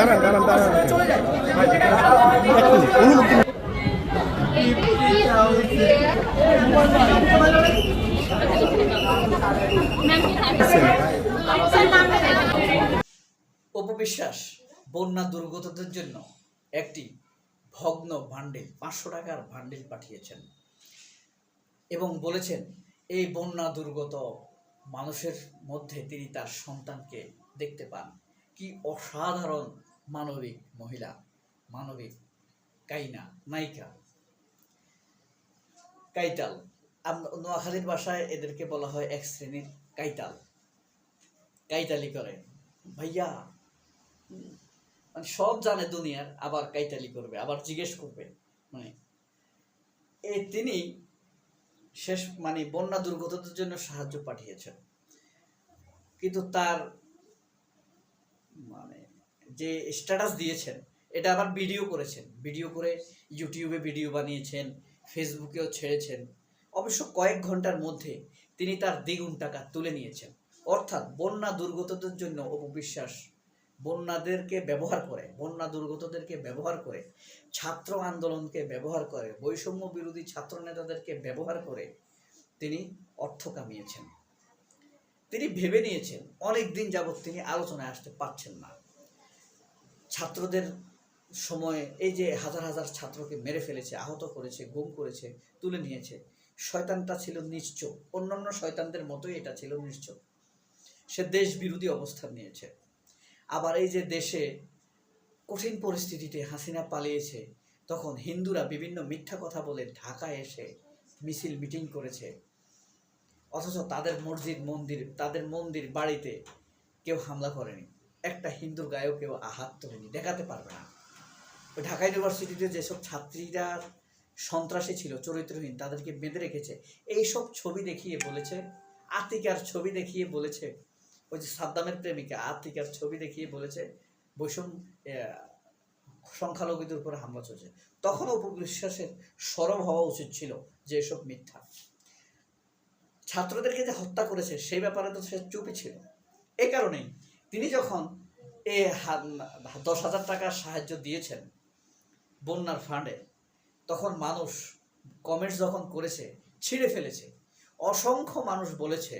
দাঁড়ান দাঁড়ান দাঁড়ান। বন্যা দুর্গতদের জন্য একটি ভগ্ন ভান্ডিল পাঁচশো টাকার ভান্ডিল পাঠিয়েছেন। এবং বলেছেন, এই বন্যা দুর্গত মানুষের মধ্যে তিনি তার সন্তানকে দেখতে পান। কি অসাধারণ মানবিক মহিলা, মানবিক কাইনা, নায়িকা। কাইটাল আম- নোয়াখালীর ভাষায় এদেরকে বলা হয় এক শ্রেণির কাইটাল কাইটালি করে। ভাইয়া মানে সব জানে দুনিয়ার, আবার কাইতালি করবে, আবার জিজ্ঞেস করবে। মানে এ তিনি শেষ মানে বন্যা দুর্গতদের জন্য সাহায্য পাঠিয়েছেন। কিন্তু তার মানে যে স্ট্যাটাস দিয়েছেন, এটা আবার ভিডিও করেছেন। ভিডিও করে ইউটিউবে ভিডিও বানিয়েছেন ফেসবুকেও ছেড়েছেন। অবশ্য কয়েক ঘণ্টার মধ্যে তিনি তার দ্বিগুণ টাকা তুলে নিয়েছেন। অর্থাৎ বন্যা দুর্গতদের জন্য অপবিশ্বাস। বন্যাদেরকে ব্যবহার করে, বন্যা দুর্গতদেরকে ব্যবহার করে, ছাত্র আন্দোলনকে ব্যবহার করে, বৈষম্য বিরোধী ছাত্র নেতাদেরকে ব্যবহার করে তিনি অর্থ কামিয়েছেন। তিনি ভেবে নিয়েছেন, অনেক দিন যাবৎ তিনি আলোচনায় আসতে পারছেন না। ছাত্রদের সময়ে এই যে হাজার হাজার ছাত্রকে মেরে ফেলেছে, আহত করেছে, গুম করেছে, তুলে নিয়েছে, শয়তানটা ছিল নিশ্চয় অন্যান্য শয়তানদের মতোই এটা ছিল নিশ্চয় সে দেশ বিরোধী অবস্থান নিয়েছে। আবার এই যে দেশে কঠিন পরিস্থিতিতে হাসিনা পালিয়েছে, তখন হিন্দুরা বিভিন্ন মিথ্যা কথা বলে ঢাকায় এসে মিছিল মিটিং করেছে। অথচ তাদের মসজিদ, মন্দির, তাদের মন্দির বাড়িতে কেউ হামলা করেনি। একটা হিন্দুর গায়েও কেউ আঘাত তোলেনি দেখাতে পারবে না। ওই ঢাকা ইউনিভার্সিটিতে যেসব ছাত্রীরা সন্ত্রাসী ছিল চরিত্রহীন তাদেরকে বেঁধে রেখেছে এইসব ছবি দেখিয়ে বলেছে আতিকার ছবি দেখিয়ে বলেছে ওই যে সাদ্দামের প্রেমিকা আতিকার ছবি দেখিয়ে বলেছে বৈষম্য আহ, সংখ্যালঘুদের উপরে হামলা চলছে। তখন উপবিশ্বাসের সরব হওয়া উচিত ছিল যে এসব মিথ্যা। ছাত্রদেরকে যে হত্যা করেছে সেই ব্যাপারে তো সে চুপি ছিল। এ কারণেই তিনি যখন এ দশ হাজার টাকার সাহায্য দিয়েছেন বন্যার ফান্ডে তখন মানুষ কমেন্টস যখন করেছে, ছিঁড়ে ফেলেছে। অসংখ্য মানুষ বলেছে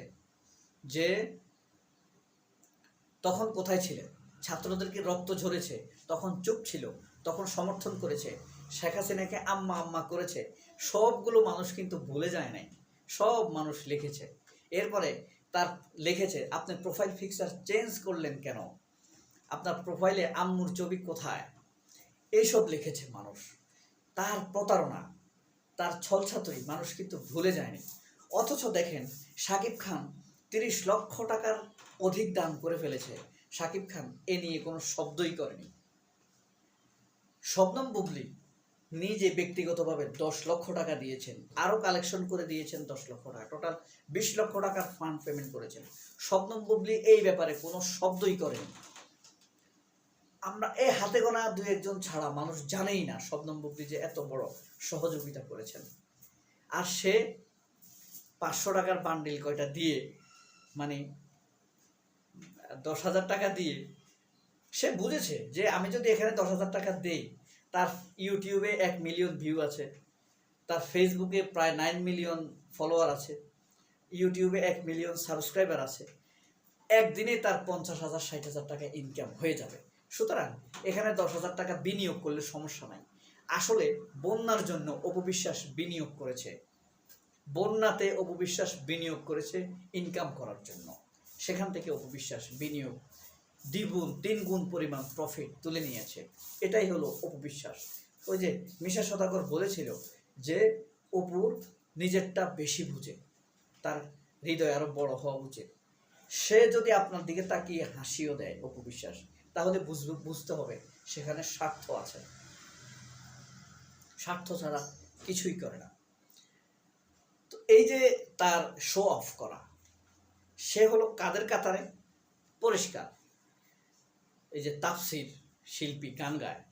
যে তখন কোথায় ছিলেন? ছাত্রদেরকে রক্ত ঝরেছে? তখন চুপ ছিল, তখন সমর্থন করেছে। শেখ হাসিনাকে আম্মা আম্মা করেছে। সবগুলো মানুষ কিন্তু ভুলে যায় নাই। সব মানুষ লিখেছে। এরপরে তার লিখেছে, আপনি প্রোফাইল পিকচার চেঞ্জ করলেন কেন? আপনার প্রোফাইলে আম্মুর ছবি কোথায়? এইসব লিখেছে মানুষ। তার প্রতারণা, তার ছলছাতুরি মানুষ কিন্তু ভুলে যায়নি। অথচ দেখেন, সাকিব খান তিরিশ লক্ষ টাকার অধিক দান করে ফেলেছে। সাকিব খান এ নিয়ে কোনো শব্দই করেনি। শবনম বুবলি নিজে ব্যক্তিগতভাবে দশ লক্ষ টাকা দিয়েছেন, আরও কালেকশন করে দিয়েছেন দশ লক্ষ টাকা। টোটাল বিশ লক্ষ টাকার ফান্ড পেমেন্ট করেছেন। শবনম বুবলি এই ব্যাপারে কোনো শব্দই করেনি। আমরা এই হাতে গোনা দু একজন ছাড়া মানুষ জানেই না শবনম বুবলি যে এত বড় সহযোগিতা করেছেন। আর সে পাঁচশো টাকার বান্ডিল কয়টা দিয়ে মানে দশ হাজার টাকা দিয়ে, সে বুঝেছে যে আমি যদি এখানে দশ হাজার টাকা দেই তার ইউটিউবে এক মিলিয়ন ভিউ আছে। তার ফেসবুকে প্রায় নাইন মিলিয়ন ফলোয়ার আছে। ইউটিউবে এক মিলিয়ন সাবস্ক্রাইবার আছে। একদিনে তার পঞ্চাশ হাজার, ষাট হাজার টাকা ইনকাম হয়ে যাবে। সুতরাং এখানে দশ হাজার টাকা বিনিয়োগ করলে সমস্যা নাই। আসলে বন্যার জন্য অপবিশ্বাস বিনিয়োগ করেছে। বন্যাতে অপবিশ্বাস বিনিয়োগ করেছে ইনকাম করার জন্য। সেখান থেকে অপবিশ্বাস বিনিয়োগ দ্বিগুণ তিন গুণ পরিমাণ প্রফিট তুলে নিয়েছে। এটাই হলো অপবিশ্বাস ওই যে মিশা সদাগর বলেছিল যে অপুর নিজেরটা বেশি বুঝে, তার হৃদয় আরও বড় হওয়া উচিত। সে যদি আপনার দিকে তাকিয়ে হাসিও দেয় অপবিশ্বাস তাহলে বুঝবে, বুঝতে হবে সেখানে স্বার্থ আছে। স্বার্থ ছাড়া কিছুই করে না। তো এই যে তার শো অফ করা, সে হলো কাদের কাতারে? পরিষ্কার। এই যে তাফসির শিল্পী, গান গায়।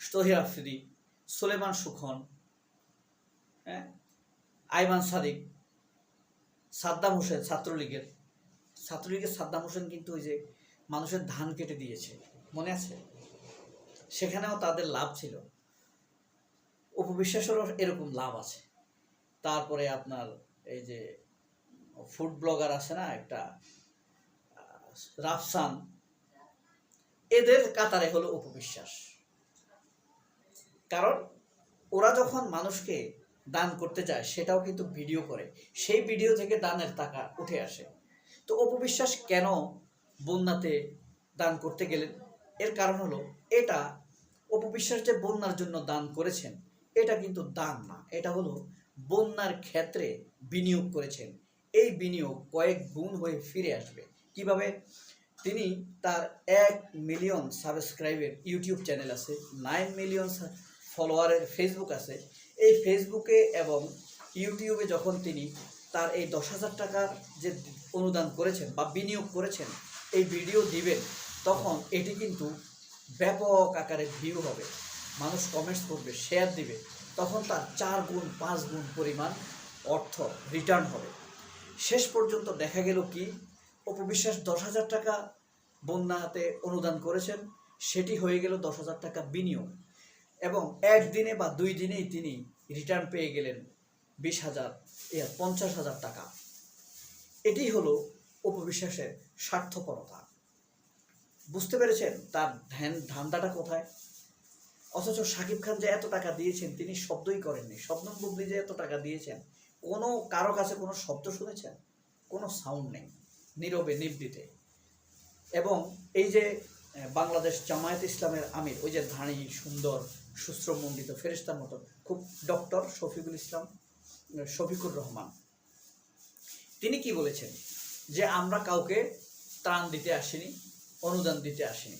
তহির আফ্রিদি, সুলেমান সুখন হ্যাঁ? আইমান সাদিক, সাদ্দাম হোসেন, ছাত্রলীগের। ছাত্রলীগের সাদ্দাম হোসেন কিন্তু ওই যে মানুষের ধান কেটে দিয়েছে, মনে আছে? সেখানেও তাদের লাভ ছিল। উপবিশ্বাসেরও এরকম লাভ আছে। তারপরে আপনার এই যে ফুড ব্লগার আছে না, একটা রাফসান এদের কাতারে হলো উপবিশ্বাস। কারণ ওরা যখন মানুষকে দান করতে যায়, সেটাও কিন্তু ভিডিও করে। সেই ভিডিও থেকে দানের টাকা উঠে আসে। তো অপবিশ্বাস কেন বন্যাতে দান করতে গেলেন? এর কারণ হলো এটা অপবিশ্বাস যে বন্যার জন্য দান করেছেন, এটা কিন্তু দান না। এটা হলো বন্যার ক্ষেত্রে বিনিয়োগ করেছেন। এই বিনিয়োগ কয়েক গুণ হয়ে ফিরে আসবে। কীভাবে? তিনি তার এক মিলিয়ন সাবস্ক্রাইবের ইউটিউব চ্যানেল আছে নাইন মিলিয়ন ফলোয়ারের ফেসবুক আছে। এই ফেসবুকে এবং ইউটিউবে যখন তিনি তার এই দশ হাজার টাকার যে অনুদান করেছেন বা বিনিয়োগ করেছেন, এই ভিডিও দিবেন, তখন এটি কিন্তু ব্যাপক আকারে ভিউ হবে। মানুষ কমেন্টস করবে শেয়ার দিবে, তখন তার চার গুণ, পাঁচ গুণ পরিমাণ অর্থ রিটার্ন হবে। শেষ পর্যন্ত দেখা গেল কি অপবিশ্বাস দশ হাজার টাকা বন্যাতে অনুদান করেছেন, সেটি হয়ে গেল দশ হাজার টাকা বিনিয়োগ। এবং একদিনে বা দুই দিনেই তিনি রিটার্ন পেয়ে গেলেন বিশ হাজার পঞ্চাশ হাজার টাকা। এটি হলো অপবিশ্বাসের স্বার্থপরতা। বুঝতে পেরেছেন তার ধ্যান, ধান্দাটা কোথায়? অথচ সাকিব খান যে এত টাকা দিয়েছেন, তিনি শব্দই করেননি। স্বপ্ন বুবলি যে এত টাকা দিয়েছেন, কোনো কারও কাছে কোনো শব্দ শুনেছেন? কোনো সাউন্ড নেই। নীরবে নিবৃতে। এবং এই যে বাংলাদেশ জামায়াত ইসলামের আমির, ওই যে ধানী, সুন্দর সুশ্রমণ্ডিত ফেরিস্তার মতো, খুব ডক্টর শফিকুল ইসলাম শফিকুর রহমান। তিনি কি বলেছেন? যে আমরা কাউকে ত্রাণ দিতে আসিনি, অনুদান দিতে আসিনি।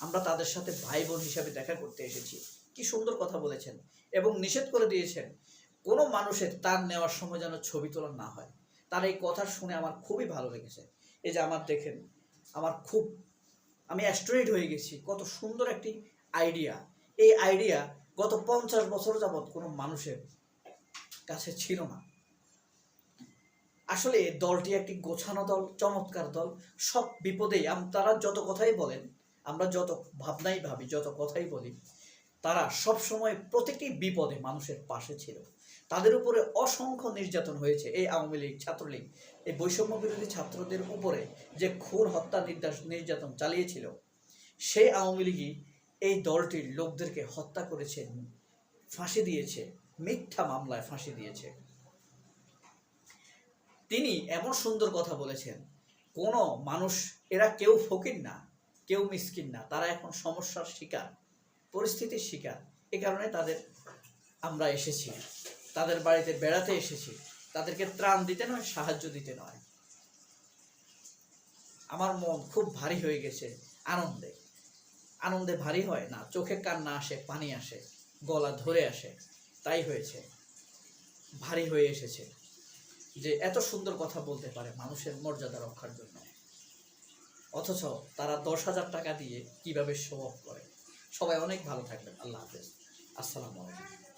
আমরা তাদের সাথে ভাই বোন হিসাবে দেখা করতে এসেছি। কি সুন্দর কথা বলেছেন। এবং নিষেধ করে দিয়েছেন, কোনো মানুষের তার নেওয়ার সময় যেন ছবি তোলা না হয়। তার এই কথা শুনে আমার খুবই ভালো লেগেছে। এই যে আমার দেখেন, আমার খুব, আমি অ্যাস্ট্রয়েড হয়ে গেছি, কত সুন্দর একটি আইডিয়া এই আইডিয়া গত পঞ্চাশ বছর যাবৎ কোনো মানুষের কাছে ছিল না। আসলে দলটি একটি গোছানো দল, চমৎকার দল। সব বিপদেই তারা যত কথাই বলেন, আমরা যত ভাবনাই ভাবি, যত কথাই বলি, তারা সব সময় প্রতিটি বিপদে মানুষের পাশে ছিল। তাদের উপরে অসংখ্য নির্যাতন হয়েছে এই আওয়ামী লীগ ছাত্রলীগ। এই বৈষম্য বিরোধী ছাত্রদের উপরে যে খুন হত্যা নির্যাস নির্যাতন চালিয়েছিল, সেই আওয়ামী লীগই এই দলটির লোকদেরকে হত্যা করেছে, ফাঁসি দিয়েছে, মিথ্যা মামলায় ফাঁসি দিয়েছে। তিনি এমন সুন্দর কথা বলেছেন, কোনো মানুষ, এরা কেউ ফকির না, কেউ মিসকিন না, তারা এখন সমস্যার শিকার, পরিস্থিতির শিকার। এ কারণে তাদের আমরা এসেছি। তাদের বাড়িতে বেড়াতে এসেছি। তাদেরকে ত্রাণ দিতে নয়, সাহায্য দিতে নয়। আমার মন খুব ভারী হয়ে গেছে আনন্দে। আনন্দে ভারী হয় না, চোখে কান্না আসে, পানি আসে, গলা ধরে আসে। তাই হয়েছে। ভারী হয়ে এসেছে যে এত সুন্দর কথা বলতে পারে মানুষের মর্যাদা রক্ষার জন্য। অথচ তারা দশ হাজার টাকা দিয়ে কীভাবে শো করে। সবাই অনেক ভালো থাকবেন। আল্লাহ হাফেজ। আসসালামু আলাইকুম।